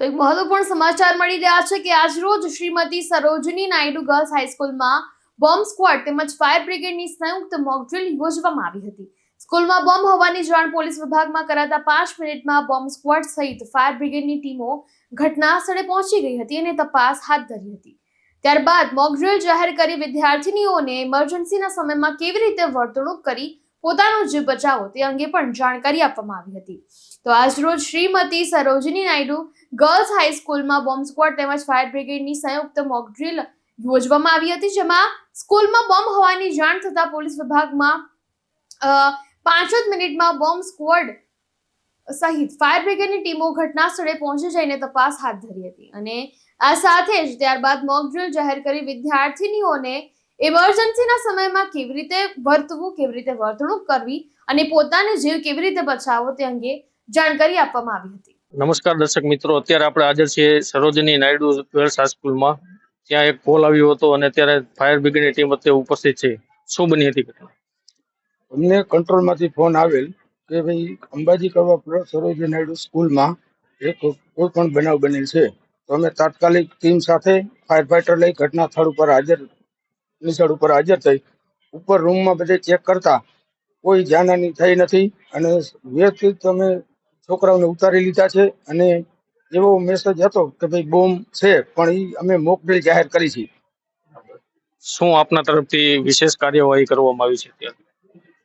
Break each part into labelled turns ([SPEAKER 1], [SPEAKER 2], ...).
[SPEAKER 1] તો એક મહત્વપૂર્ણ સમાચાર મળી રહ્યા છે કે આજરોજ શ્રીમતી સરોજની નાયડુ ગર્લ્સ હાઈસ્કૂલમાં બોમ્બ સ્ક્વોડ તેમજ ફાયર બ્રિગેડની સંયુક્ત મોકડ્રિલ યોજવામાં આવી હતી. સ્કૂલમાં બોમ્બ હોવાની જાણ પોલીસ વિભાગમાં કરાતા પાંચ મિનિટમાં બોમ્બ સ્ક્વોડ સહિત ફાયર બ્રિગેડની ટીમો ઘટના સ્થળે પહોંચી ગઈ હતી અને તપાસ હાથ ધરી હતી. ત્યારબાદ મોકડ્રિલ જાહેર કરી વિદ્યાર્થીનીઓને ઇમરજન્સીના સમયમાં કેવી રીતે વર્તણૂક કરી પોતાનો જીવ બચાવો તે અંગે પણ જાણકારી આપવામાં આવી હતી. તો આજરોજ શ્રીમતી સરોજની નાયડુ ગર્લ્સ હાઈસ્કૂલમાં બોમ્બ સ્ક્વોડ તેમજ ફાયર બ્રિગેડની સંયુક્ત મોક ડ્રિલ યોજવામાં આવી હતી, જેમાં સ્કૂલમાં બોમ્બ હોવાની જાણ થતાં પોલીસ વિભાગમાં પાંચ જ મિનિટમાં બોમ્બ સ્ક્વોડ સહિત ફાયર બ્રિગેડની ટીમો ઘટના સ્થળે પહોંચી જઈને તપાસ હાથ ધરી હતી. અને આ સાથે જ ત્યારબાદ મોક ડ્રિલ જાહેર કરી વિદ્યાર્થીનીઓને ઇમરજન્સીના સમયમાં કેવી રીતે વર્તવું કેવી રીતે વર્તણૂક કરવી અને પોતાને જીવ કેવી રીતે બચાવવો તે અંગે જાણકારી આપવામાં આવી હતી.
[SPEAKER 2] નમસ્કાર દર્શક મિત્રો અત્યારે આપણે હાજર છીએ સરોજની નાયડુ ગર્લ્સ હાઈસ્કૂલમાં ત્યાં એક કોલ આવ્યો હતો અને અત્યારે ફાયર બ્રિગેડની ટીમ અત્યારે ઉપસ્થિત છે. શું બની હતી ઘટના?
[SPEAKER 3] અમને કંટ્રોલમાંથી ફોન આવેલ કે ભાઈ અંબાજી કરવા સરોજી સરોજની નાયડુ સ્કૂલમાં એક કોઈ પણ બનાવ બનેલ છે. તો અમે તાત્કાલિક ટીમ સાથે ફાયર ફાઈટર લઈ ઘટના સ્થળ ઉપર હાજર સ્થળ ઉપર હાજર થઈ. ઉપર રૂમમાં બધે ચેક કરતા. કોઈ જાનહાની થઈ નથી અને વ્યવસ્થિત અમે છોકરાઓને ઉતારી લીધા છે અને એવો મેસેજ હતો કે ભાઈ બોમ્બ છે પણ એ અમે મોકડેલ જાહેર કરી છે.
[SPEAKER 2] શું આપના તરફથી વિશેષ કાર્યવાહી કરવામાં આવી છે અત્યારે?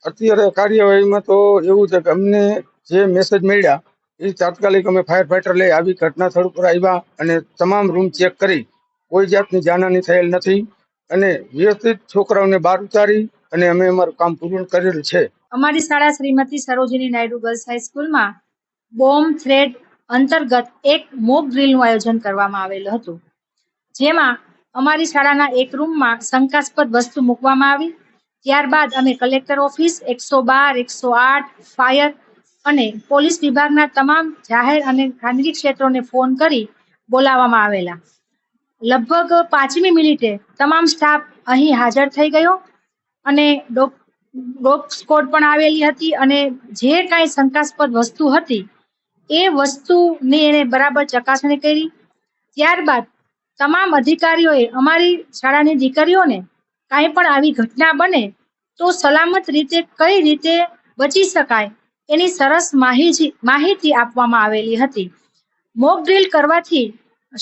[SPEAKER 3] અત્યારે કાર્યવાહીમાં તો એવું છે કે અમને જે મેસેજ મળ્યા એ તાત્કાલિક અમે ફાયર ફાઈટર લઈ આવી ઘટના સ્થળ ઉપર આવ્યા અને તમામ રૂમ ચેક કરી. કોઈ જાતની જાનહાની થયેલ નથી. અને વ્યવસ્થિત છોકરાઓને બહાર ઉતારી અને અમે અમારું કામ પૂર્ણ કરેલ છે.
[SPEAKER 4] અમારી શાળા શ્રીમતી સરોજિની નાયડુ ગર્લ્સ હાઈસ્કૂલમાં બોમ્બ થ્રેડ અંતર્ગત એક મોક ડ્રીલનું આયોજન કરવામાં આવેલું હતું. જેમાં અમારી શાળાના એક રૂમમાં શંકાસ્પદ વસ્તુ મૂકવામાં આવી. ત્યારબાદ અમે કલેક્ટર ઓફિસ, એકસો બાર, એકસો આઠ, ફાયર અને પોલીસ વિભાગના તમામ જાહેર અને ખાનગી ક્ષેત્રોને ફોન કરી બોલાવવામાં આવેલા. લગભગ પાંચમી મિનિટે તમામ સ્ટાફ અહીં હાજર થઈ ગયો અને ડોપ ડોપ સ્કોડ પણ આવેલી હતી અને જે કાંઈ શંકાસ્પદ વસ્તુ હતી, એ વસ્તુની એને બરાબર ચકાસણી કરી. ત્યારબાદ તમામ અધિકારીઓએ અમારી શાળાની દીકરીઓને કાંઈ પણ આવી ઘટના બને તો સલામત રીતે કઈ રીતે બચી શકાય એની સરસ માહિતી માહિતી આપવામાં આવેલી હતી. મોક ડ્રીલ કરવાથી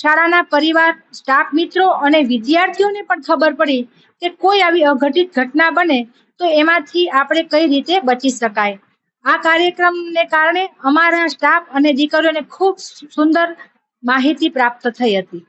[SPEAKER 4] શાળાના પરિવાર સ્ટાફ મિત્રો અને વિદ્યાર્થીઓને પણ ખબર પડી કે કોઈ આવી અઘટિત ઘટના બને તો એમાંથી આપણે કઈ રીતે બચી શકાય. આ કાર્યક્રમને કારણે અમારા સ્ટાફ અને દીકરીઓને ખૂબ સુંદર માહિતી પ્રાપ્ત થઈ હતી.